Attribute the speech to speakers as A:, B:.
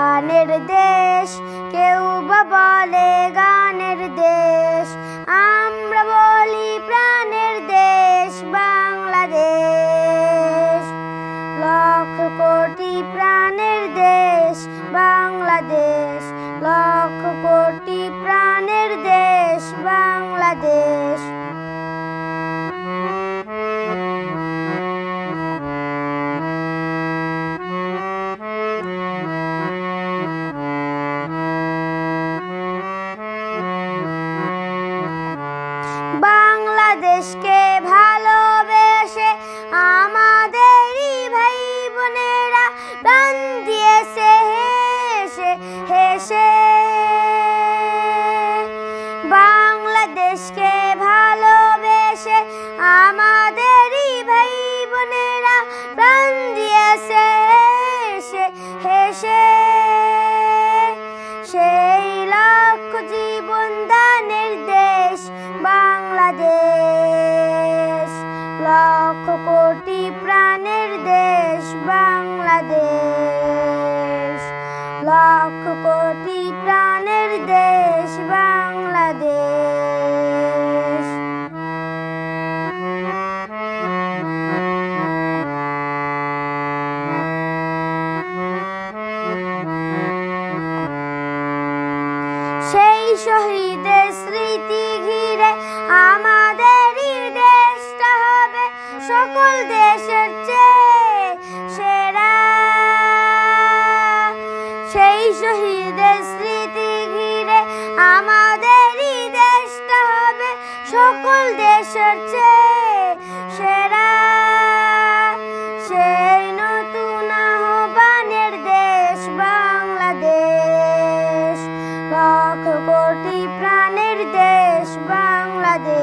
A: ধানের দেশ, কেউ বা বলে গানের দেশ। আমরা বলি প্রাণের দেশ, বাংলাদেশ। লক্ষ কোটি প্রাণের দেশ, বাংলাদেশ। লক্ষ কোটি প্রাণের দেশ, বাংলাদেশ। বাংলাদেশকে ভালোবেসে আমাদেরই ভাই বোনেরা প্রাণ দিয়েছে, হেসে হেসে। বাংলাদেশকে ভালোবেসে আমাদেরই ভাই বোনেরা প্রাণ দিয়েছে, হেসে হেসে। সেই কোটি প্রাণের দেশ বাংলাদেশ। লক্ষ কোটি প্রাণের দেশ বাংলাদেশ। সেই শহীদের স্মৃতি ঘিরে আমাদেরই দেশের সেই শহীদের স্মৃতি ঘিরে আমাদেরই দেশটা হবে সকল দেশের চেয়ে সেরা। সেই নতুন আহ্বানের দেশ বাংলাদেশ, লক্ষ কোটি প্রাণের দেশ বাংলাদেশ।